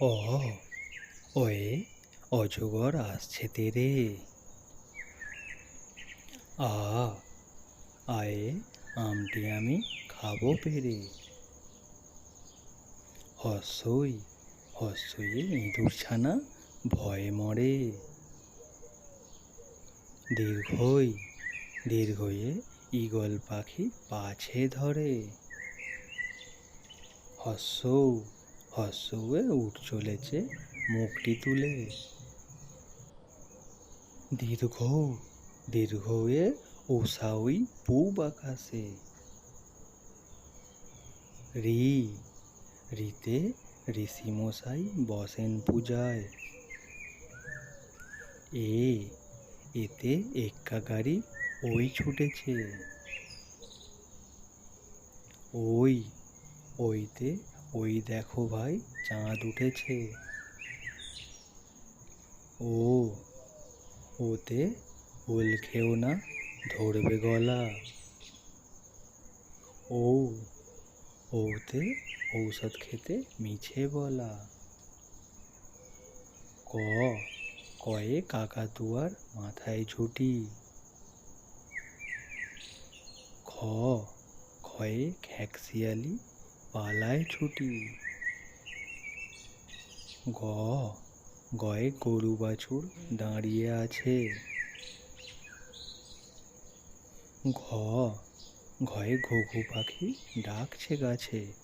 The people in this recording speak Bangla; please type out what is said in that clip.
অ ওয়ে অজগর আসছে তেরে। আ, আয়ে আমটি আমি খাব পেরে। হস্যই হস্যয়ে ইঁদুর ছানা ভয়ে মরে। দীর্ঘই দীর্ঘয়ে ঈগল পাখি পাছে ধরে। হস্য হস্যে উঠ চলেছে মুখটি তুলে। দীর্ঘ, দীর্ঘয়ে উষাউই পূব আকাশে। রি, রিতে ঋষিমশাই বসেন পূজায়। এ, এতে এক্কা ওই ছুটেছে। ওই, ওইতে ওই দেখো ভাই, চাঁদ উঠেছে। ও, ওতে ওল খেও না, ধরবে গলা। ও, ওতে ঔষধ খেতে মিছে বলা। ক কয়ে কাকাতুয়ার মাথায় ঝুটি। খ খয়ে খ্যাকশিয়ালি পালায় ছুটি। গ গয়ে গরু বাছুর দাঁড়িয়ে আছে। ঘ ঘয়ে ঘুঘু পাখি ডাকছে গাছে।